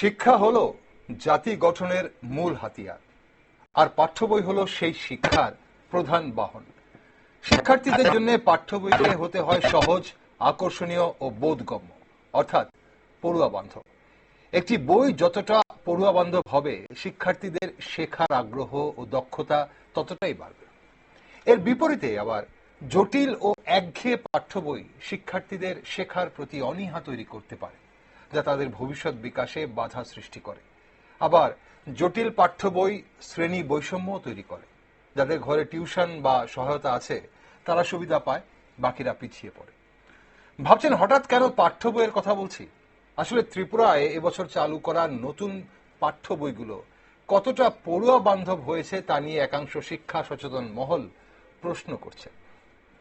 শিক্ষা হলো জাতি গঠনের মূল হাতিয়ার। আর পাঠ্য বই হলো সেই শিক্ষার প্রধান বাহন। শিক্ষার্থীদের জন্য পাঠ্য বইতে হতে হয় সহজ আকর্ষণীয় ও বোধগম্য অর্থাৎ পড়ুয়া বান্ধব। একটি বই যতটা পড়ুয়া বান্ধব হবে শিক্ষার্থীদের শেখার আগ্রহ ও দক্ষতা ততটাই বাড়বে। এর বিপরীতে আবার জটিল ও একঘেয়ে পাঠ্য বই শিক্ষার্থীদের শেখার প্রতি অনীহা তৈরি করতে পারে। যা তাদের ভবিষ্যৎ বিকাশে বাধা সৃষ্টি করে। আবার জটিল পাঠ্য বই শ্রেণি বৈষম্য তৈরি করে। যাদের ঘরে টিউশন বা সহায়তা আছে, তারা সুবিধা পায়, বাকিরা পিছিয়ে পড়ে। ভাবছেন হঠাৎ কেন পাঠ্য বইয়ের কথা বলছি? আসলে ত্রিপুরায় এবছর চালু করা নতুন পাঠ্য বইগুলো কতটা পড়ুয়া বান্ধব হয়েছে তা নিয়ে একাংশ শিক্ষা সচেতন মহল প্রশ্ন করছে।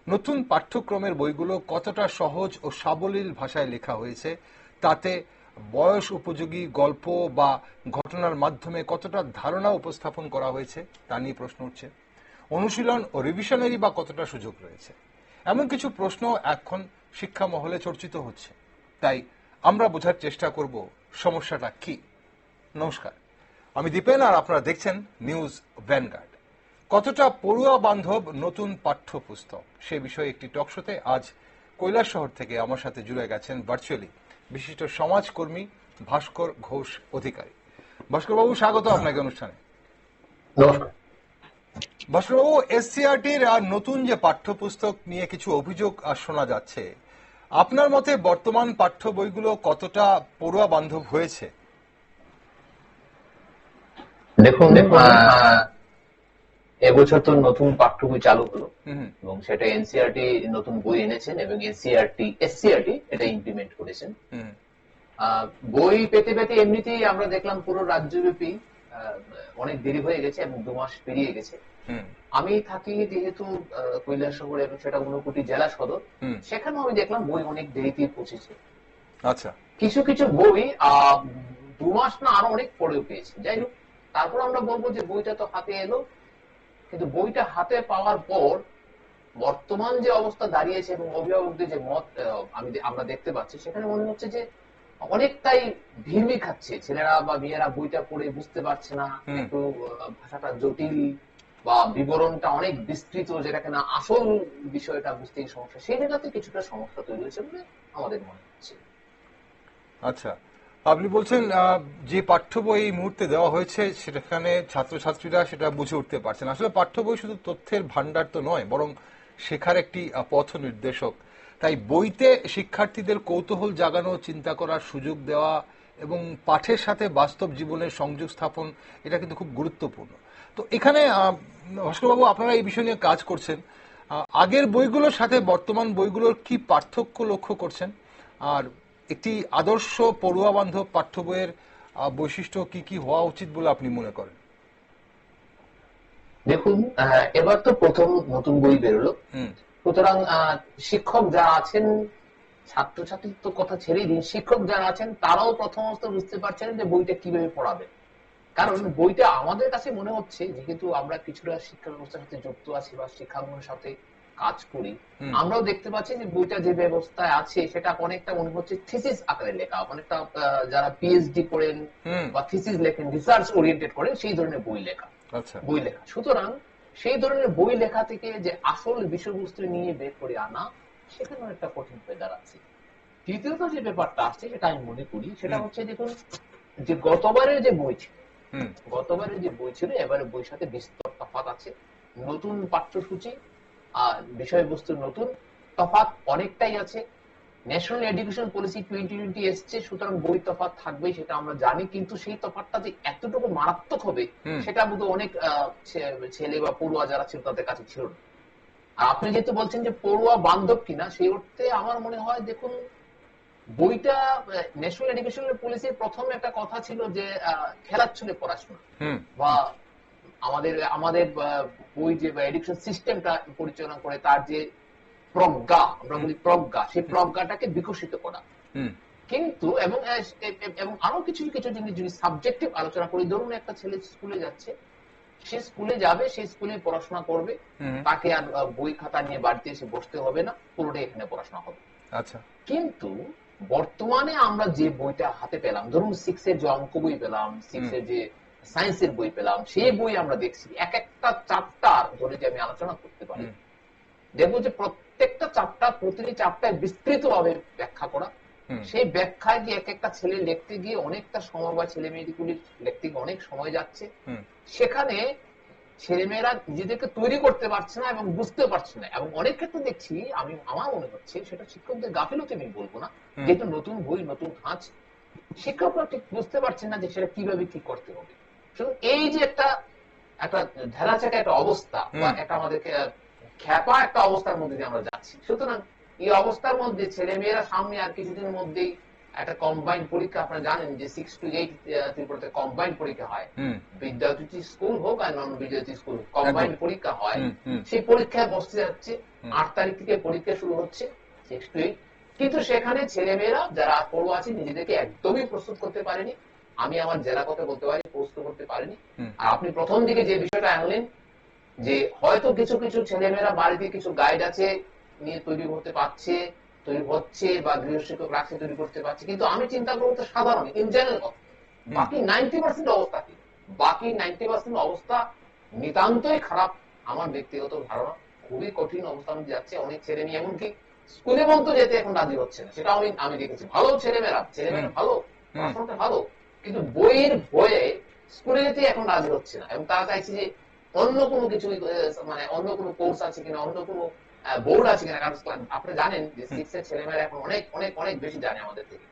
নতুন পাঠ্যক্রমের বইগুলো কতটা সহজ ও সাবলীল ভাষায় লেখা হয়েছে তাতে বয়স উপযোগী গল্প বা ঘটনার মাধ্যমে কতটা ধারণা উপস্থাপন করা হয়েছে, তা নিয়ে প্রশ্ন উঠছে। অনুশীলন ও রিভিশনেরই বা কতটা সুযোগ রয়েছে? এমন কিছু প্রশ্ন এখন শিক্ষা মহলে চর্চিত হচ্ছে। তাই আমরা বোঝার চেষ্টা করব সমস্যাটা কি। নমস্কার। আমি দীপেন আর আপনারা দেখছেন নিউজ ভ্যানগার্ড। কতটা পড়ুয়া বান্ধব নতুন পাঠ্যপুস্তক? সে বিষয়ে একটি টকশোতে আজ কৈলাস শহর থেকে আমার সাথে জুড়ে গেছেন ভার্চুয়ালি বিশিষ্ট সমাজকর্মী ভাস্কর ঘোষ অধিকারী। ভাস্কর বাবু স্বাগত আপনাকে অনুষ্ঠানে। নমস্কার। ভাস্করবাবু এসসিআরটির আর নতুন যে পাঠ্যপুস্তক নিয়ে কিছু অভিযোগ আর শোনা যাচ্ছে আপনার মতে বর্তমান পাঠ্য বইগুলো কতটা পড়ুয়া বান্ধব হয়েছে? দেখুন এবছর তো নতুন পাঠ্য বই চালু হলো। এবং সেটা এনসিআরটি নতুন বই এনেছেন এবং এনসিআরটি এসসিআরটি এটা ইমপ্লিমেন্ট করেছেন। বই পেতে পেতে এমনিতেই আমরা দেখলাম পুরো রাজ্যব্যাপী অনেক দেরি হয়ে গেছে এবং দু মাস পেরিয়ে গেছে। আমি থাকি যেহেতু আহ, কৈলাসহর এবং সেটা ঊনকোটি জেলা সদর হুম। সেখানেও আমি দেখলাম বই অনেক দেরিতে পৌঁছেছে। আচ্ছা। কিছু কিছু বই আহ, দু মাস না আরও অনেক পরেও পেয়েছে। যাই হোক তারপর আমরা বলব যে বইটা তো হাতে এলো। কিন্তু বইটা হাতে পাওয়ার পর বর্তমান যে অবস্থা দাঁড়িয়েছে এবং অভিভাবকদের যে মত আমি আমরা দেখতে পাচ্ছি সেখানে মনে হচ্ছে যে অনেকটাই ভিড়মি খাচ্ছে। ছেলেরা বা মেয়েরা বইটা পড়ে বুঝতে পারছে না একটু ভাষাটা জটিল বা বিবরণটা অনেক বিস্তৃত যেটা কিনা আসল বিষয়টা বুঝতেই সমস্যা। সেই জায়গাতে কিছুটা সমস্যা তৈরি হয়েছে বলে আমাদের মনে হচ্ছে। আচ্ছা। আপনি বলছেন যে পাঠ্য বই এই মুহূর্তে দেওয়া হয়েছে, সেখানে ছাত্রছাত্রীরা সেটা বুঝে উঠতে পারছেন আসলে পাঠ্য বই শুধু তথ্যের ভান্ডার তো নয়, বরং শেখার একটি পথ নির্দেশক। তাই বইতে শিক্ষার্থীদের কৌতূহল জাগানো, চিন্তা করার সুযোগ দেওয়া এবং পাঠের সাথে বাস্তব জীবনের সংযোগ স্থাপন, এটা কিন্তু খুব গুরুত্বপূর্ণ। তো এখানে ভাস্করবাবু, আপনারা এই বিষয় নিয়ে কাজ করছেন। আগের বইগুলোর সাথে বর্তমান বইগুলোর কি পার্থক্য লক্ষ্য করছেন? আর একটি আদর্শ পড়ুয়া বান্ধব পাঠ্য বইয়ের বৈশিষ্ট্য কি কি হওয়া উচিত বলে আপনি মনে করেন? দেখুন এবার তো প্রথম নতুন বই বেরোলো। সুতরাং শিক্ষক যারা আছেন ছাত্রছাত্রীর তো কথা ছেড়েই দিন শিক্ষক যারা আছেন তারাও প্রথমত বুঝতে পারছেন যে বইটা কীভাবে পড়াবে। কারণ বইটা আমাদের কাছে মনে হচ্ছে যেহেতু আমরা কিছুটা শিক্ষা ব্যবস্থার সাথে যুক্ত আছি বা শিক্ষাঙ্গনের সাথে কাজ করি আমরাও দেখতে পাচ্ছি যে বইটা যে ব্যবস্থায় আছে সেটা অনেকটা মনে হচ্ছে থিসিস আকারে লেখা অনেকটা যারা পিএইচডি করেন বা থিসিস লেখেন রিসার্চ ওরিয়েন্টেড করেন সেই ধরনের বই লেখা। আচ্ছা। বই লেখা। সুতরাং সেই ধরনের বই লেখা থেকে যে আসল বিষয়বস্তু নিয়ে বের করে আনা সেখানে একটা কঠিন হয়ে দাঁড়াচ্ছে তৃতীয়ত যে ব্যাপারটা আসছে সেটা আমি মনে করি সেটা হচ্ছে দেখুন যে গতবারের যে বই ছিল গতবারের যে বই ছিল এবারে বইয়ের সাথে বিস্তর তফাৎ আছে। নতুন পাঠ্যসূচি আর বিষয়বস্তু নতুন তফাৎ অনেকটাই আছে। National education policy twenty twenty এসছে সুতরাং বই তফাৎ থাকবেই সেটা আমরা জানি কিন্তু সেই তফাৎটা যে এতটুকু মারাত্মক হবে সেটা বোধ অনেক ছেলে বা পড়ুয়া যারা ছিল তাদের কাছে ছিল না। আর আপনি যেহেতু বলছেন যে পড়ুয়া বান্ধব কিনা সেই অর্থে আমার মনে হয় দেখুন বইটা ন্যাশনাল এডুকেশন পলিসির প্রথম একটা কথা ছিল যে আহ, খেলার ছলে পড়াশোনা। বা আমাদের আমাদের বই যে এডুকেশন সিস্টেমটা পরিচালনা করে তার যে প্রজ্ঞা আমরা বলি প্রজ্ঞা সেই প্রজ্ঞাটাকে বিকশিত করা। কিন্তু এবং এবং আরও কিছু কিছু জিনিস যদি সাবজেক্টিভ আলোচনা করি ধরুন একটা ছেলে স্কুলে যাচ্ছে সে স্কুলে যাবে সে স্কুলে পড়াশোনা করবে তাকে আর বই খাতা নিয়ে বাড়িতে এসে বসতে হবে না পুরোটাই এখানে পড়াশোনা হবে। আচ্ছা। কিন্তু বর্তমানে আমরা যে বইটা হাতে পেলাম ধরুন সিক্স এর যে অঙ্ক বই পেলাম সিক্স এর যে সায়েন্সের বই পেলাম সেই বই আমরা দেখছি। এক একটা চ্যাপ্টার ধরে যে আমি আলোচনা করতে পারি। দেখব যে প্রত্যেকটা চ্যাপ্টার প্রতিটি চ্যাপ্টার বিস্তৃত ভাবে ব্যাখ্যা করা। সেই ব্যাখ্যায় গিয়ে এক একটা ছেলে লিখতে গিয়ে অনেকটা সময় বা ছেলে মেয়েগুলির লিখতে গিয়ে অনেক সময় যাচ্ছে। সেখানে ছেলেমেয়েরা নিজেদেরকে তৈরি করতে পারছে না এবং বুঝতে পারছে না। এবং অনেক ক্ষেত্রে দেখছি আমি আমার মনে হচ্ছে সেটা শিক্ষকদের গাফিলতি আমি বলব না। যেহেতু নতুন বই নতুন ধাঁচ শিক্ষকরা ঠিক বুঝতে পারছেন না যে সেটা কীভাবে কি করতে হবে। এই যে একটা একটা ঢেলাচাকা একটা অবস্থা বা একটা আমাদেরকে খ্যাপা একটা অবস্থার মধ্যে দিয়ে আমরা যাচ্ছি। সুতরাং এই অবস্থার মধ্যে ছেলে মেয়েরা সামনে আর কিছুদিনের মধ্যেই একটা কম্বাইন্ড পরীক্ষা আপনারা জানেন যে সিক্স টু এইট ত্রিপুরাতে কম্বাইন্ড পরীক্ষা হয়। হুম। স্কুল হোক আর নন বিদ্যাজ্যোতি স্কুল কম্বাইন্ড পরীক্ষা হয়। সেই পরীক্ষায় বসতে যাচ্ছে। আট তারিখ থেকে পরীক্ষা শুরু হচ্ছে সিক্স টু এইট কিন্তু সেখানে ছেলেমেয়েরা যারা পড়ুয়া আছে নিজেদেরকে একদমই প্রস্তুত করতে পারেনি। আমি আমার জেলা কথা বলতে পারি প্রস্তুত করতে পারিনি। আর আপনি প্রথম দিকে যে বিষয়টা আনলেন যে হয়তো কিছু কিছু ছেলেমেয়েরা বাড়িতে কিছু গাইড আছে নিয়ে তৈরি হতে পারছে তৈরি হচ্ছে বা গৃহশিক্ষক রাখছে তৈরি করতে পারছে। কিন্তু আমি চিন্তা করব তো সাধারণ ইন জেনারেল কথা। বাকি নাইনটি পার্সেন্ট অবস্থা কি? বাকি নাইনটি পার্সেন্ট অবস্থা নিতান্তই খারাপ আমার ব্যক্তিগত ধারণা। খুবই কঠিন অবস্থার মধ্যে যাচ্ছে অনেক ছেলে মেয়ে এমনকি স্কুলে পর্যন্ত যেতে এখন রাজি হচ্ছে না। সেটা আমি আমি দেখেছি। ভালো ছেলেমেয়েরা ছেলেমেয়েরা। ভালো ভালো। কিন্তু বইয়ের ভয়ে স্কুলে যেতে এখন রাজি হচ্ছে না এবং তারা চাইছে যে অন্য কোনো কিছু মানে অন্য কোনো কোর্স আছে কিনা অন্য কোনো বোর্ড আছে কিনা কারণ আপনি জানেন যে সিক্স এর ছেলেমেয়েরা এখন অনেক অনেক অনেক বেশি জানে আমাদের থেকে।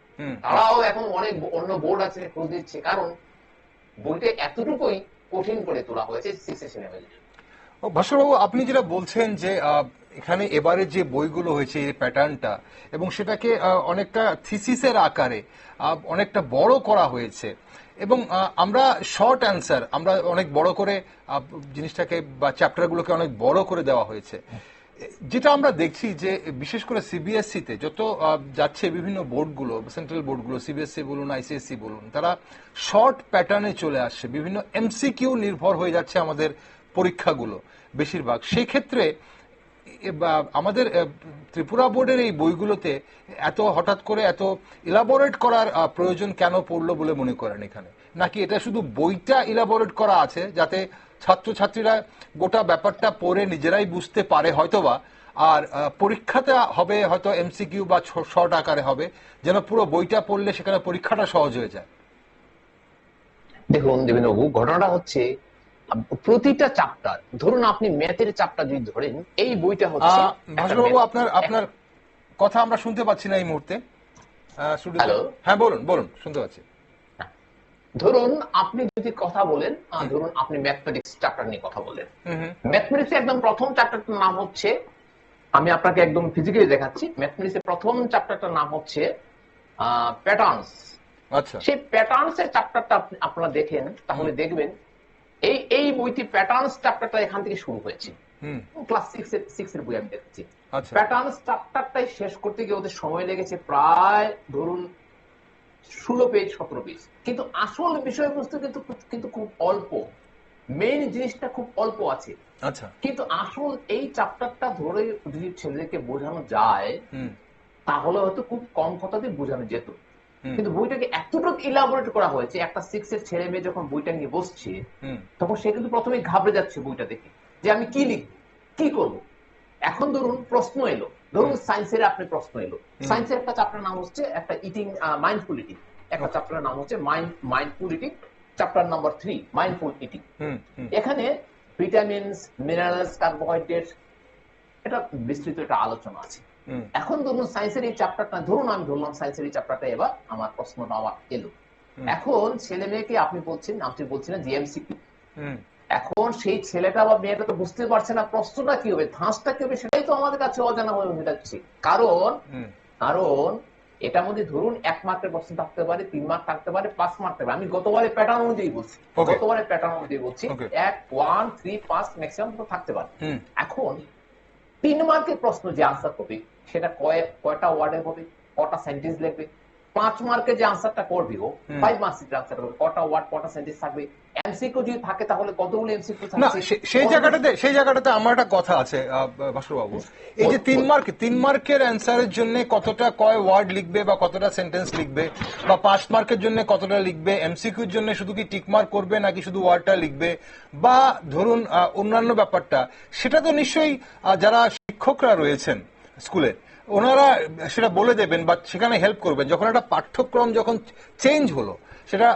তারাও এখন অনেক অন্য বোর্ড আছে খোঁজ দিচ্ছে কারণ বইটা এতটুকুই কঠিন করে তোলা হয়েছে সিক্স এর ছেলেমেয়েদের জন্য। ও, ভাস্করবাবু আপনি যেটা বলছেন যে এখানে এবারে যে বইগুলো হয়েছে, এই প্যাটার্নটা এবং সেটাকে অনেকটা থিসিসের আকারে অনেকটা বড় করা হয়েছে। এবং আমরা শর্ট অ্যান্সার আমরা অনেক বড় করে জিনিসটাকে বা চ্যাপ্টারগুলোকে অনেক বড় করে দেওয়া হয়েছে। যেটা আমরা দেখছি যে, বিশেষ করে সিবিএসসি তে যত যাচ্ছে বিভিন্ন বোর্ডগুলো সেন্ট্রাল বোর্ডগুলো সিবিএসসি বলুন আইসিএসসি বলুন, তারা শর্ট প্যাটার্নে চলে আসছে। বিভিন্ন এমসিকিউ নির্ভর হয়ে যাচ্ছে আমাদের পরীক্ষাগুলো, বেশিরভাগ। সেই ক্ষেত্রে আমাদের ত্রিপুরা বোর্ডের এই বইগুলোতে এত হঠাৎ করে এত ইলাবোরেট করার প্রয়োজন কেন পড়ল বলে মনে করেন এখানে? নাকি এটা শুধু বইটা ইলাবোরেট করা আছে যাতে ছাত্রছাত্রীরা গোটা ব্যাপারটা পড়ে নিজেরাই বুঝতে পারে হয়তোবা আর আহ, পরীক্ষাতে হবে হয়তো এমসিকিউ বা শর্ট আকারে হবে যেন পুরো বইটা পড়লে সেখানে পরীক্ষাটা সহজ হয়ে যায়? দেখুন দেবেন্দ্রবাবু ঘটনাটা হচ্ছে প্রতিটা চ্যাপ্টার ধরুন আপনি ম্যাথের চ্যাপ্টার যদি ধরেন এই বইটা হচ্ছে আপনার আপনার কথা আমরা শুনতে পাচ্ছি না এই মুহূর্তে। হ্যালো? হ্যাঁ বলুন বলুন শুনতে পাচ্ছি। ধরুন আপনি যদি কথা বলেন ধরুন আপনি ম্যাথমেটিক্স চ্যাপ্টার নিয়ে কথা বলেন। ম্যাথমেটিক্স একদম প্রথম চ্যাপ্টারটার নাম হচ্ছে আমি আপনাকে একদম ফিজিক্যালি দেখাচ্ছি ম্যাথমেটিক্স প্রথম চ্যাপ্টারটার নাম হচ্ছে প্যাটার্নস আচ্ছা। সেই প্যাটার্নস এর চ্যাপ্টারটা আপনি- আপনারা দেখেন তাহলে দেখবেন এই এই বইটি প্যাটার্নস চ্যাপ্টারটা এখান থেকে শুরু হয়েছে। ক্লাস সিক্স এর সিক্স এর বই আমি দেখছি। প্যাটার্নস চ্যাপ্টারটাই শেষ করতে গিয়ে ওদের সময় লেগেছে প্রায় ধরুন ষোলো পেজ সতেরো পেজ কিন্তু আসল বিষয়বস্তু কিন্তু কিন্তু খুব অল্প। মেইন জিনিসটা খুব অল্প আছে। আচ্ছা। কিন্তু আসল এই চ্যাপ্টারটা ধরে যদি ছেলেদেরকে বোঝানো যায় হুম। তাহলে হয়তো খুব কম কথাতে বোঝানো যেত। কিন্তু বইটাকে এতটুকু ইলাবোরেট করা হয়েছে একটা সিক্স এর ছেলে মেয়ে যখন বইটা নিয়ে বসছে তখন সে কিন্তু প্রথমে ঘাবড়ে যাচ্ছে বইটা দেখে যে আমি কি লিখব কি করব? এখন ধরুন প্রশ্ন এলো ধরুন সায়েন্সের আপনি প্রশ্ন এলো। সায়েন্সের একটা চ্যাপ্টার নাম হচ্ছে একটা ইটিং মাইন্ডফুল ইটিং একটা চ্যাপ্টারের নাম হচ্ছে mind mindful eating chapter number three mindful eating এখানে ভিটামিনস মিনারেলস কার্বোহাইড্রেট এটা বিস্তৃত একটা আলোচনা আছে। এখন ধরুন সায়েন্সের এই চ্যাপ্টারটা ধরুন আমি ধরলাম সায়েন্সের এই চ্যাপ্টারটা এবার আমার প্রশ্ন আমার এলো। এখন ছেলে মেয়েকে আপনি বলছেন আপনি বলছেন জিএমসিপি এখন সেই ছেলেটা বা মেয়েটা তো বুঝতে পারছে না প্রশ্নটা কি হবে ধাঁচটা কি হবে সেটাই তো আমাদের কাছে অজানা হয়ে যাচ্ছে। কারণ কারণ এটার মধ্যে ধরুন এক মার্কের প্রশ্ন থাকতে পারে তিন মার্ক থাকতে পারে পাঁচ মার্ক থাকতে পারে। আমি গতবারে প্যাটার্ন অনুযায়ী বলছি. গতবারে প্যাটার্ন অনুযায়ী বলছি এক ওয়ান থ্রি পাঁচ ম্যাক্সিমাম তো থাকতে পারে। এখন তিন মার্কের প্রশ্ন যে আনসার হবে সেটা কয়েক কয়টা ওয়ার্ডের হবে কটা সেন্টেন্স লিখবে? পাঁচ মার্কে যে আনসারটা করবে ও। ফাইভ মার্কের আনসার করবে কটা ওয়ার্ড কটা সেন্টেন্স থাকবে? এমসিকিউ যদি থাকে তাহলে কতগুলো এমসিকিউ থাকবে? না সেই জায়গাটাতে সেই জায়গাটাতে আমার একটা কথা আছে বাবু এই যে তিন মার্ক তিন মার্কের অ্যান্সারের জন্য কতটা কয় ওয়ার্ড লিখবে বা কতটা সেন্টেন্স লিখবে? বা পাঁচ মার্কের জন্য কতটা লিখবে? এমসিকিউর জন্য শুধু কি টিক মার্ক করবে নাকি শুধু ওয়ার্ডটা লিখবে? বা ধরুন অন্যান্য ব্যাপারটা। সেটা তো নিশ্চয়ই যারা শিক্ষকরা রয়েছেন স্কুলে। ওনারা সেটা বলে দেবেন বা সেখানে হেল্প করবেন। যখন একটা পাঠ্যক্রম যখন চেঞ্জ হলো সেটা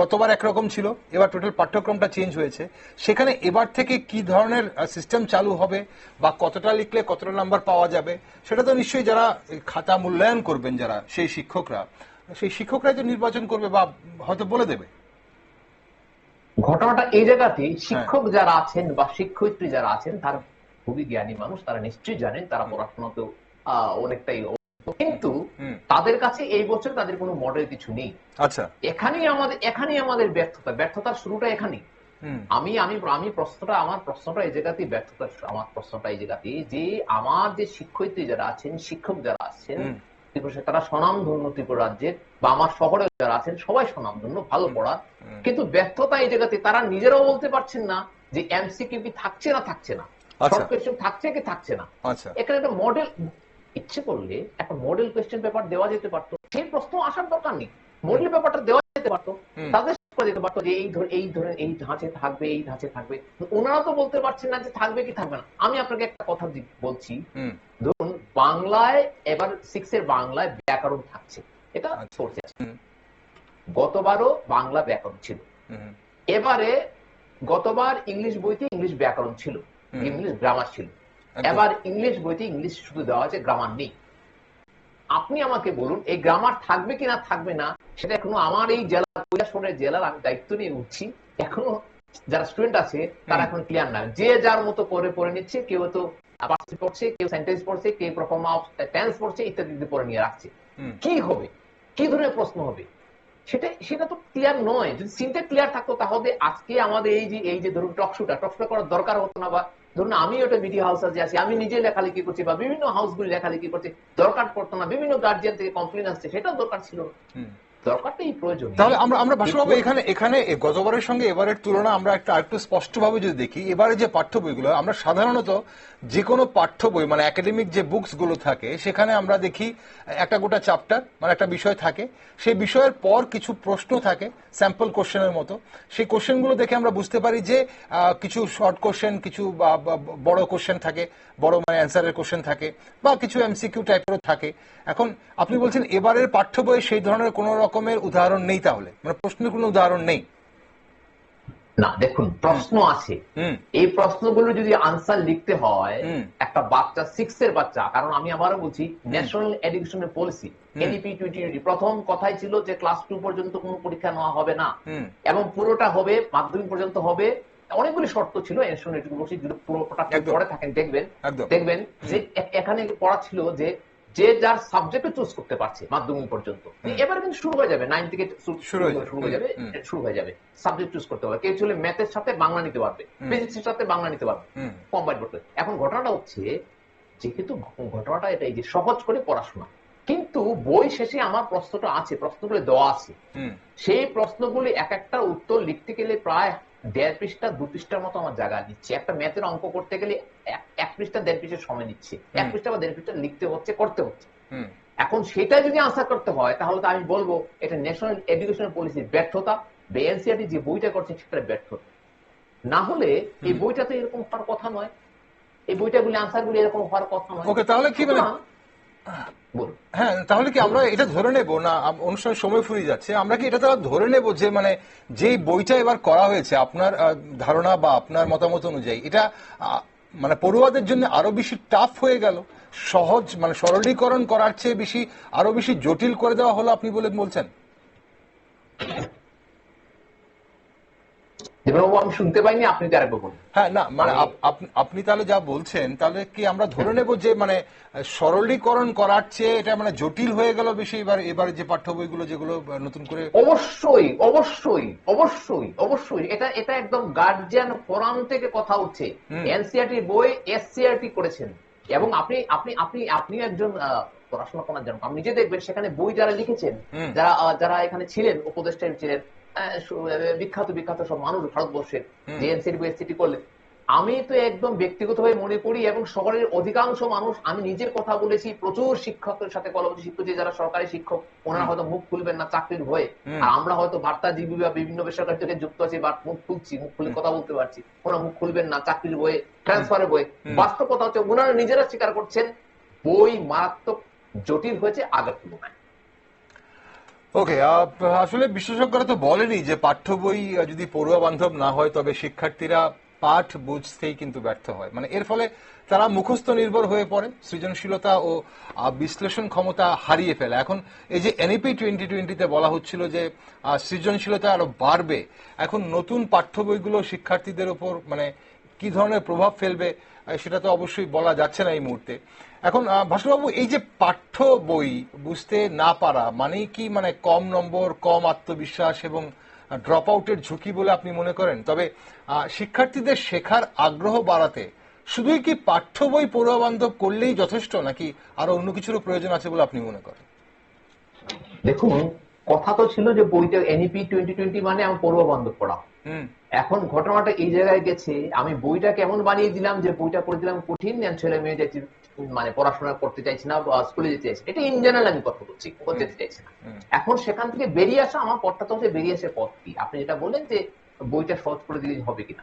গতবার একরকম ছিল এবার টোটাল পাঠ্যক্রমটা চেঞ্জ হয়েছে। সেখানে এবার থেকে কি ধরনের সিস্টেম চালু হবে বা কতটা লিখলে কতটা নাম্বার পাওয়া যাবে সেটা তো নিশ্চয়ই যারা খাতা মূল্যায়ন করবেন যারা সেই শিক্ষকরা সেই শিক্ষকরাই তো নির্বাচন করবে বা হয়তো বলে দেবে। ঘটনাটা এই জায়গাতে শিক্ষক যারা আছেন বা শিক্ষয়িত্রী যারা আছেন তারা খুবই জ্ঞানী মানুষ তারা নিশ্চয়ই জানেন তারা পড়াশোনাতেও অনেকটাই কিন্তু তাদের কাছে এই বছর তাদের কোনো মডেল কিছু নেই। আচ্ছা। এখানেই আমাদের এখানেই আমাদের ব্যর্থতা ব্যর্থতার শুরুটা এখানেই। আমি আমি আমি প্রশ্নটা আমার প্রশ্নটা এই জায়গাতেই ব্যর্থতা আমার প্রশ্নটা এই জায়গাতেই যে আমার যে শিক্ষয়িত্রী যারা আছেন শিক্ষক যারা আছেন তারা স্বনামধন্য ত্রিপুরা রাজ্যের বা আমার শহরে যারা আছেন সবাই স্বনামধন্য ভালো পড়া কিন্তু ব্যর্থতা এই জায়গাতে তারা নিজেরাও বলতে পারছেন না যে এমসিকিউ থাকছে না থাকছে না। শর্ট কোয়েশ্চেন থাকছে কি থাকছে না। আচ্ছা। এখানে একটা মডেল ইচ্ছে করলে একটা মডেল কোয়েশ্চেন পেপার দেওয়া যেতে পারতো। সেই প্রশ্ন আসার দরকার নেই। মডেল পেপারটা দেওয়া যেতে পারতো। তাদের করা যেতে পারতো যে এই ধর এই ধরে এই ধাঁচে থাকবে এই ধাঁচে থাকবে। ওনারা তো বলতে পারছেন না যে থাকবে কি থাকবে না। আমি আপনাকে একটা কথা বলছি। ধরুন বাংলায় এবার সিক্স এর বাংলায় ব্যাকরণ থাকছে। এটা আচ্ছা। সোর্সে আছে। গতবারও বাংলা ব্যাকরণ ছিল। এবারে গতবার ইংলিশ বইতে ইংলিশ ব্যাকরণ ছিল। ইংলিশ গ্রামার ছিল। এবার ইংলিশ বইতে ইংলিশ শুধু দেওয়া আছে গ্রামার নেই। আপনি আমাকে বলুন এই গ্রামার থাকবে কি না থাকবে না? সেটা এখনও আমার এই জেলা কৈলাসহরের জেলার আমি দায়িত্ব নিয়ে উঠছি। এখনও যারা স্টুডেন্ট আছে তারা এখন ক্লিয়ার না। যে যার মতো করে পড়ে নিচ্ছে কেউ তো পড়ছে কেউ সেন্টেন্স পড়ছে কেউ প্রফর্ম অফ টেন্স পড়ছে ইত্যাদি ইত্যাদি পড়ে নিয়ে রাখছে। কি হবে? কি ধরনের প্রশ্ন হবে? সেটা সেটা তো ক্লিয়ার নয়। যদি সিনটা ক্লিয়ার থাকতো তাহলে আজকে আমাদের এই যে এই যে ধরুন টকশুটা টকশুটা করার দরকার হতো না বা ধরুন আমি ওটা মিডিয়া হাউস আজ আছি, আমি নিজে লেখালেখি করছি বা বিভিন্ন হাউসগুলি লেখালেখি করছে, দরকার পড়তো না, বিভিন্ন গার্জিয়ান থেকে কমপ্লেন আসছে, সেটাও দরকার ছিল না। হুম দরকারটা এই প্রয়োজন। তাহলে আমরা আমরা ভাসুবাবু এখানে এখানে গতবারের সঙ্গে এবারের তুলনা আমরা একটা, আরেকটু স্পষ্টভাবে যদি দেখি, এবারে যে পাঠ্য বইগুলো, আমরা সাধারণত যে কোনো পাঠ্য বই মানে একাডেমিক যে বুকসগুলো থাকে, সেখানে আমরা দেখি একটা গোটা চ্যাপ্টার মানে একটা বিষয় থাকে। সেই বিষয়ের পর কিছু প্রশ্ন থাকে স্যাম্পল কোশ্চেনের মতো। সেই কোশ্চেনগুলো দেখে আমরা বুঝতে পারি যে কিছু শর্ট কোশ্চেন কিছু বড় কোশ্চেন থাকে, বড় মানে অ্যান্সারের কোশ্চেন থাকে, বা কিছু এমসিকিউ টাইপেরও থাকে। এখন আপনি বলছেন এবারের পাঠ্য বইয়ে সেই ধরনের কোন রকমের উদাহরণ নেই তাহলে? মানে প্রশ্নের কোনো উদাহরণ নেই? না দেখুন প্রশ্ন আছে। এই প্রশ্নগুলো যদি আনসার লিখতে হয় একটা বাচ্চা সিক্স এর বাচ্চা কারণ আমি আবারও বলছি ন্যাশনাল এডুকেশনের পলিসি এনইপি টোয়েন্টি প্রথম কথাই ছিল যে ক্লাস টু পর্যন্ত কোনো পরীক্ষা নেওয়া হবে না। এবং পুরোটা হবে মাধ্যমিক পর্যন্ত হবে অনেকগুলি শর্ত ছিল ন্যাশনাল এডুকেশন পড়ে থাকেন দেখবেন। দেখবেন যে এখানে পড়া ছিল যে যে যার সাবজেক্ট চুজ করতে পারছে মাধ্যমিক পর্যন্ত। এবার কিন্তু শুরু হয়ে যাবে নাইন থেকে শুরু হয়ে যাবে। শুরু হয়ে যাবে সাবজেক্ট চুজ করতে হবে। কেউ ছিল ম্যাথের সাথে বাংলা নিতে পারবে ফিজিক্সের সাথে বাংলা নিতে পারবে কম্বাইন করতে। এখন ঘটনাটা হচ্ছে যেহেতু ঘটনাটা এটাই যে সহজ করে পড়াশোনা কিন্তু বই শেষে আমার প্রশ্নটা আছে প্রশ্নগুলো দেওয়া আছে। সেই প্রশ্নগুলি এক একটা উত্তর লিখতে গেলে প্রায় দেড় পৃষ্ঠা দু পৃষ্ঠার মতো আমার জায়গা নিচ্ছে। একটা ম্যাথের অঙ্ক করতে গেলে এক- পৃষ্ঠা দেড় পৃষ্ঠার সময় নিচ্ছে। এক পৃষ্ঠা বা দেড় পৃষ্ঠা লিখতে হচ্ছে করতে হচ্ছে। এখন সেটা যদি আনসার করতে হয় তাহলে তো আমি বলব এটা ন্যাশনাল এডুকেশন পলিসির ব্যর্থতা বা এনসিআরটি যে বইটা করছে সেটা ব্যর্থতা। না হলে এই বইটা তো এরকম হওয়ার কথা নয়। এই বইটাগুলি আনসার গুলি এরকম হওয়ার কথা নয়। ওকে তাহলে কি মানে হ্যাঁ তাহলে কি আমরা এটা ধরে নেব? না অনুষ্ঠান সময় ফুরিয়ে যাচ্ছে। আমরা কি এটা তারা ধরে নেব যে মানে যেই বইটা এবার করা হয়েছে, আপনার ধারণা বা আপনার মতামত অনুযায়ী, এটা মানে পড়ুয়াদের জন্য আরও বেশি টাফ হয়ে গেল? সহজ মানে সরলীকরণ করার চেয়ে বেশি, আরও বেশি জটিল করে দেওয়া হলো আপনি বলে বলছেন? দেববাবু আমি শুনতে পাইনি আপনি তো আরেকবার বলুন। হ্যাঁ না মানে আপনি তাহলে যা বলছেন তাহলে কি আমরা ধরে নেব যে মানে সরলীকরণ করার চেয়ে এটা মানে জটিল হয়ে গেল বেশি এবার এবারে যে পাঠ্য বইগুলো যেগুলো নতুন করে অবশ্যই অবশ্যই অবশ্যই অবশ্যই। এটা এটা একদম গার্জিয়ান ফোরাম থেকে কথা উঠছে। এনসিআরটি বই এসসিআরটি করেছেন। এবং আপনি আপনি আপনি আপনি একজন পড়াশোনা করার জন্য আপনি নিজে দেখবেন সেখানে বই যারা লিখেছেন যারা যারা এখানে ছিলেন উপদেষ্টা ছিলেন বিখ্যাত বিখ্যাত সব মানুষ ভারতবর্ষের। জেএনসির বিএসসিটি করলেন আমি তো একদম ব্যক্তিগতভাবে মনে করি এবং শহরের অধিকাংশ মানুষ আমি নিজের কথা বলেছি প্রচুর শিক্ষকের সাথে কলম শিক্ষক যে যারা সরকারি শিক্ষক ওনারা হয়তো মুখ খুলবেন না চাকরির ভয়ে। আর আমরা হয়তো বার্তাজীবী বা বিভিন্ন বেসরকারি থেকে যুক্ত আছি বা মুখ খুলছি মুখ খুলে কথা বলতে পারছি। ওনারা মুখ খুলবেন না চাকরির বয়ে ট্রান্সফারের হুম। বাস্তব কথা হচ্ছে ওনারা নিজেরা স্বীকার করছেন বই মারাত্মক জটিল হয়েছে আগের তুলনায়। ওকে আসলে বিশেষজ্ঞরা তো বলেনি যে পাঠ্য বই যদি পড়ুয়া বান্ধব না হয়, তবে শিক্ষার্থীরা পাঠ বুঝতেই কিন্তু ব্যর্থ হয়। মানে এর ফলে তারা মুখস্থ নির্ভর হয়ে পড়ে সৃজনশীলতা ও বিশ্লেষণ ক্ষমতা হারিয়ে ফেলে। এখন এই যে এনইপি টোয়েন্টি টোয়েন্টিতে বলা হচ্ছিল যে সৃজনশীলতা আরও বাড়বে, এখন নতুন পাঠ্য বইগুলো শিক্ষার্থীদের উপর মানে কি ধরনের প্রভাব ফেলবে সেটা তো অবশ্যই বলা যাচ্ছে না এই মুহূর্তে। এখন ভাস্করবাবু, এই যে পাঠ্য বই বুঝতে না পারা, মানেই কি মানে কম নম্বর, কম আত্মবিশ্বাস এবং ড্রপ আউটের ঝুঁকি বলে আপনি মনে করেন? তবে শিক্ষার্থীদের শেখার আগ্রহ বাড়াতে শুধুই কি পাঠ্য বই পড়ুয়া বান্ধব করলেই যথেষ্ট, নাকি আরও অন্য কিছুরও প্রয়োজন আছে বলে আপনি মনে করেন? দেখুন, কথা তো ছিল যে বইটা এনইপি টোয়েন্টি টোয়েন্টি মানে আমি পড়ুয়া বন্ধ পড়া এখন ঘটনাটা এই জায়গায় গেছে আমি বইটা কেমন বানিয়ে দিলাম যে বইটা করে দিলাম কঠিন ছেলে মেয়ে যাচ্ছি মানে পড়াশোনা করতে চাইছি না বা স্কুলে যেতে চাইছি এটা ইন জেনারেল আমি কথা বলছি যেতে চাইছে না। এখন সেখান থেকে বেরিয়ে আসা আমার পথটা তো হচ্ছে বেরিয়ে আসার পথ কি? আপনি যেটা বললেন যে বইটা সহজ করে দিলে হবে কিনা।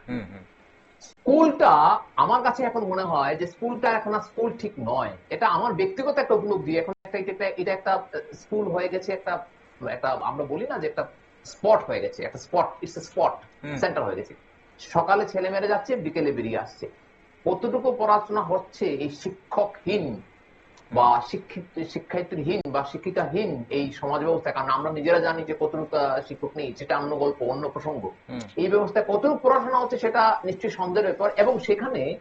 স্কুলটা আমার কাছে এখন মনে হয় যে স্কুলটা এখন আর স্কুল ঠিক নয়। এটা আমার ব্যক্তিগত একটা উপলব্ধি এখন একটা এটা একটা- এটা একটা স্কুল হয়ে গেছে একটা একটা আমরা বলি না যে একটা স্পট হয়ে গেছে একটা স্পট ইটস স্পট সেন্টার হয়ে গেছে। সকালে ছেলে মেয়েরা যাচ্ছে বিকেলে বেরিয়ে আসছে। কতটুকু পড়াশোনা হচ্ছে এই শিক্ষকহীন বা শিক্ষিত শিক্ষার্থীহীন বা শিক্ষিকাহীন এই সমাজ ব্যবস্থা? কারণ আমরা নিজেরা জানি যে কতটুকু শিক্ষক নেই সেটা অন্য গল্প অন্য প্রসঙ্গ। এই ব্যবস্থায় কতটুকু পড়াশোনা হচ্ছে সেটা নিশ্চয়ই সন্দেহের ব্যাপার। এবং সেখানে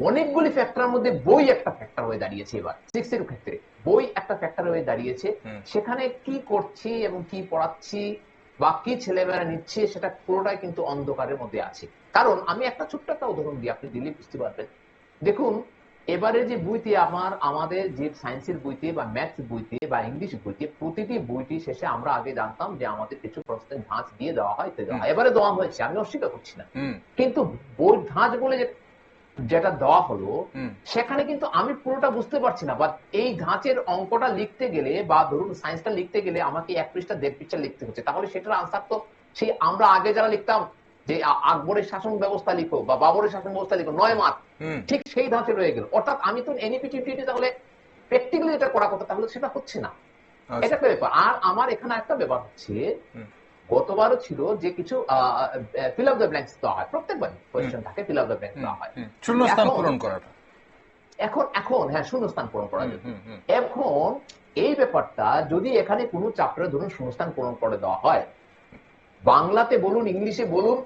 অনেকগুলি ফ্যাক্টরের মধ্যে বই একটা ফ্যাক্টর হয়ে দাঁড়িয়েছে এবার। সিক্স এর ক্ষেত্রে। বই একটা ফ্যাক্টর হয়ে দাঁড়িয়েছে। সেখানে কি করছি এবং কি পড়াচ্ছি বা কি ছেলেমেয়েরা নিচ্ছে সেটা পুরোটাই কিন্তু অন্ধকারের মধ্যে আছে। কারণ আমি একটা ছোট্ট একটা উদাহরণ দিই আপনি দিলে বুঝতে পারবেন। দেখুন এবারে যে বইতে আমার আমাদের যে সায়েন্সের বইতে বা ম্যাথস বইতে বা ইংলিশ বইতে প্রতিটি বইটি শেষে আমরা আগে জানতাম যে আমাদের কিছু প্রশ্নের ধাঁচ দিয়ে দেওয়া হয় দেওয়া হয়। এবারে দেওয়া হয়েছে। আমি অস্বীকার করছি না। কিন্তু বই ধাঁচ বলে যে- যেটা দেওয়া হলো সেখানে কিন্তু আমি পুরোটা বুঝতে পারছি না। বা এই ধাঁচের অঙ্কটা লিখতে গেলে বা ধরুন সায়েন্সটা লিখতে গেলে আমাকে এক পৃষ্ঠা দেড় পৃষ্ঠা লিখতে হচ্ছে। তাহলে সেটার আনসার তো সেই আমরা আগে যারা লিখতাম যে আকবরের শাসন ব্যবস্থা লিখো বা বাবরের শাসন ব্যবস্থা লিখো নয় মাস ঠিক সেই ধাঁচে রয়ে গেল। অর্থাৎ আমি তো এনইপিটি তাহলে প্র্যাকটিক্যালি যেটা করা কথা তাহলে সেটা হচ্ছে না। আচ্ছা। এটা একটা ব্যাপার। আর আমার এখানে একটা ব্যাপার হচ্ছে। গতবারও ছিল যে কিছু ফিল আপ দ্য ব্ল্যাঙ্কস দেওয়া হয়। প্রত্যেকবারই কোয়েশ্চেন থাকে ফিল আপ দ্য ব্ল্যাঙ্কস দেওয়া হয়। শূন্য শূন্যস্থান পূরণ করাটা। এখন এখন হ্যাঁ শূন্যস্থান পূরণ করা হুম, এখন এই ব্যাপারটা যদি এখানে কোনো চ্যাপ্টারে ধরুন শূন্যস্থান পূরণ করে দেওয়া হয় বাংলাতে বলুন ইংলিশে বলুন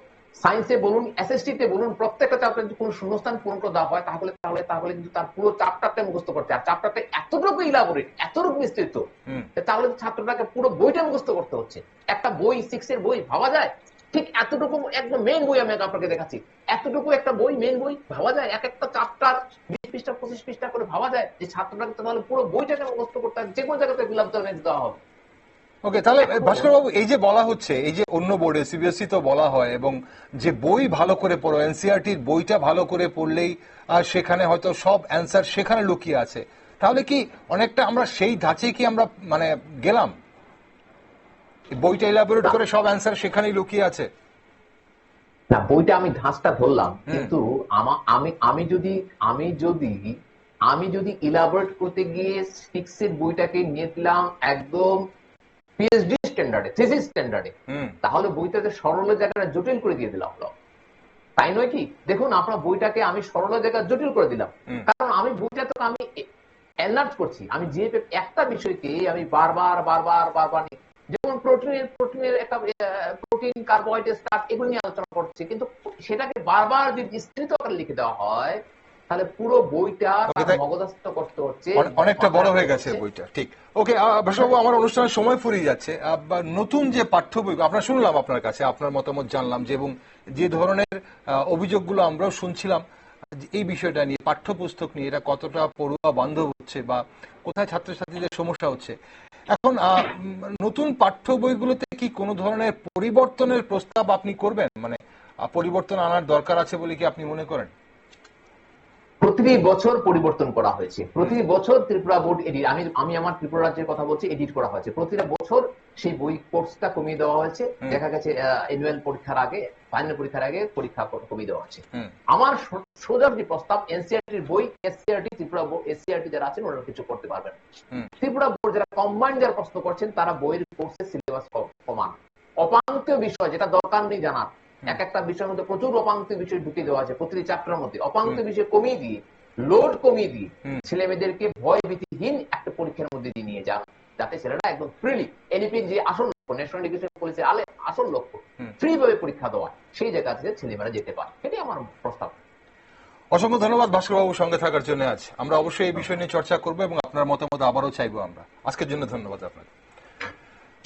সায়েন্সে বলুন এসএসটি তে বলুন প্রত্যেকটা চ্যাপ্টারে যদি কোনো শূন্যস্থান পূরণ করে দেওয়া হয় তাহলে তাহলে তাহলে কিন্তু তার পুরো চ্যাপ্টারটা মুখস্থ করতে আর চ্যাপ্টারটা এতটুকু ইলাবোরেট এতটুকু বিস্তৃত তাহলে ছাত্রটাকে পুরো বইটা মুখস্থ করতে হচ্ছে। একটা বই সিক্স এর বই ভাবা যায়? ঠিক এতটুকু একদম মেন বই আমি আপনাকে দেখাচ্ছি। এতটুকু একটা বই মেন বই ভাবা যায়? এক একটা চ্যাপ্টার বিশ পৃষ্ঠা পঁচিশ পৃষ্ঠা করে ভাবা যায়? যে ছাত্রটাকে তাহলে পুরো বইটাকে মুখস্থ করতে হবে যে কোনো জায়গাতে ফিলাপ দেওয়া হবে। ওকে তাহলে ভাস্কর বাবু এই যে বলা হচ্ছে এই যে অন্য বোর্ডে সিবিএসই তো বলা হয় এবং যে বই ভালো করে পড়ো এনসিআরটির বইটা ভালো করে পড়লেই সেখানে হয়তো সব অ্যান্সার সেখানে লুকিয়ে আছে। তাহলে কি অনেকটা আমরা সেই ধাঁচে কি আমরা মানে গেলাম? বইটা ইলাবোরেট করে সব অ্যান্সার সেখানেই লুকিয়ে আছে। না বইটা আমি ধাঁচটা ধরলাম কিন্তু আমি আমি যদি আমি যদি আমি যদি ইলাবোরেট করতে গিয়ে সিক্স এর বইটাকে নিয়ে দিলাম একদম পিএইচডি স্ট্যান্ডার্ডে থিসিস স্ট্যান্ডার্ডে তাহলে বইটাতে সরল জায়গাটা জটিল করে দিয়ে দিলাম তাই নয় কি? দেখুন আপনার বইটাকে আমি সরল জায়গা জটিল করে দিলাম। কারণ আমি বইটাতে আমি এনলার্জ করছি। আমি যে একটা বিষয়কে আমি বারবার বারবার বারবার যেমন প্রোটিনের প্রোটিনের একটা প্রোটিন কার্বোহাইড্রেট স্টার্চ এগুলো নিয়ে আলোচনা করছি। কিন্তু সেটাকে বারবার যদি বিস্তৃত আকারে লিখে দেওয়া হয় তাহলে পুরো বইটা তাই- করতে হচ্ছে। অনেকটা বড় হয়ে গেছে বইটা ঠিক। ওকে ভাস্করবাবু আমার অনুষ্ঠানের সময় ফুরিয়ে যাচ্ছে। নতুন যে পাঠ্য বই আপনার শুনলাম আপনার কাছে আপনার মতামত জানলাম যে এবং যে ধরনের অভিযোগগুলো আমরাও শুনছিলাম এই বিষয়টা নিয়ে পাঠ্যপুস্তক নিয়ে এটা কতটা পড়ুয়া বান্ধব হচ্ছে বা কোথায় ছাত্রছাত্রীদের সমস্যা হচ্ছে। এখন আহ, নতুন পাঠ্য বইগুলোতে কি কোনো ধরনের পরিবর্তনের প্রস্তাব আপনি করবেন? মানে পরিবর্তন আনার দরকার আছে বলে কি আপনি মনে করেন? প্রতি বছর পরিবর্তন করা হয়েছে। প্রতি বছর ত্রিপুরা বোর্ড এডিট আমি আমি আমার ত্রিপুরা রাজ্যের কথা বলছি এডিট করা হয়েছে। প্রতিটা বছর সেই বই কোর্সটা কমিয়ে দেওয়া হয়েছে। দেখা গেছে অ্যানুয়াল পরীক্ষার আগে ফাইনাল পরীক্ষার আগে পরীক্ষা কমিয়ে দেওয়া হয়েছে। আমার সোজা যে প্রস্তাব এনসিআরটির বই এসসিআরটি ত্রিপুরা বোর্ড এসসিআরটি যারা আছেন ওনারা কিছু করতে পারবেন। ত্রিপুরা বোর্ড যারা কম্বাইন যারা প্রশ্ন করছেন তারা বইয়ের কোর্সের সিলেবাস কমান। অপাঙ্ক্তীয় বিষয় যেটা দরকার নেই জানার। এক একটা বিষয়ের মধ্যে প্রচুর অপাঙ্ক্তীয় বিষয় ঢুকে দেওয়া আছে প্রতিটি চ্যাপ্টারের মধ্যে। অপাঙ্ক্তীয় বিষয় কমিয়ে দিয়ে লোড কমিয়ে দিয়ে ছেলে মেয়েদেরকে ভয় ভীতিহীন একটা পরীক্ষার মধ্যে দিয়ে নিয়ে যান যাতে ছেলেরা একদম ফ্রিলি এনইপি যে আসল লক্ষ্য ন্যাশনাল এডুকেশন পলিসির আলে আসল লক্ষ্য ফ্রি ভাবে পরীক্ষা দেওয়া সেই জায়গা থেকে ছেলেমেয়েরা যেতে পারে। এটাই আমার প্রস্তাব। অসংখ্য ধন্যবাদ ভাস্করবাবু সঙ্গে থাকার জন্য আজ। আমরা অবশ্যই এই বিষয় নিয়ে চর্চা করব এবং আপনার মতামত আবারও চাইব আমরা। আজকের জন্য ধন্যবাদ আপনাকে।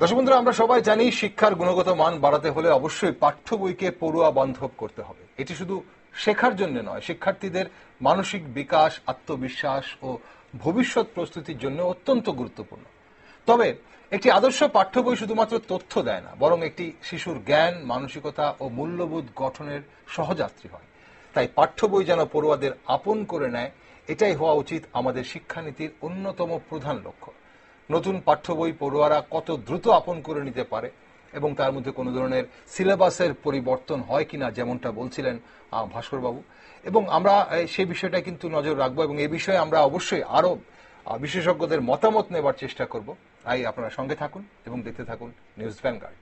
দর্শক বন্ধুরা, আমরা সবাই জানি শিক্ষার গুণগত মান বাড়াতে হলে অবশ্যই পাঠ্য বইকে পড়ুয়া বান্ধব করতে হবে। এটি শুধু শেখার জন্য নয়, শিক্ষার্থীদের মানসিক বিকাশ, আত্মবিশ্বাস ও ভবিষ্যৎ প্রস্তুতির জন্য অত্যন্ত গুরুত্বপূর্ণ। তবে একটি আদর্শ পাঠ্য বই শুধুমাত্র তথ্য দেয় না, বরং একটি শিশুর জ্ঞান, মানসিকতা ও মূল্যবোধ গঠনের সহযাত্রী হয়। তাই পাঠ্য বই যেন পড়ুয়াদের আপন করে নেয়, এটাই হওয়া উচিত আমাদের শিক্ষানীতির অন্যতম প্রধান লক্ষ্য। নতুন পাঠ্য বই পড়ুয়ারা কত দ্রুত আপন করে নিতে পারে এবং তার মধ্যে কোনো ধরনের সিলেবাসের পরিবর্তন হয় কিনা যেমনটা বলছিলেন ভাস্করবাবু। এবং আমরা সেই বিষয়টা কিন্তু নজর রাখব এবং এই বিষয়ে আমরা অবশ্যই আরও আহ, বিশেষজ্ঞদের মতামত নেবার চেষ্টা করব। তাই আপনারা সঙ্গে থাকুন এবং দেখতে থাকুন নিউজ ভ্যানগার্ড।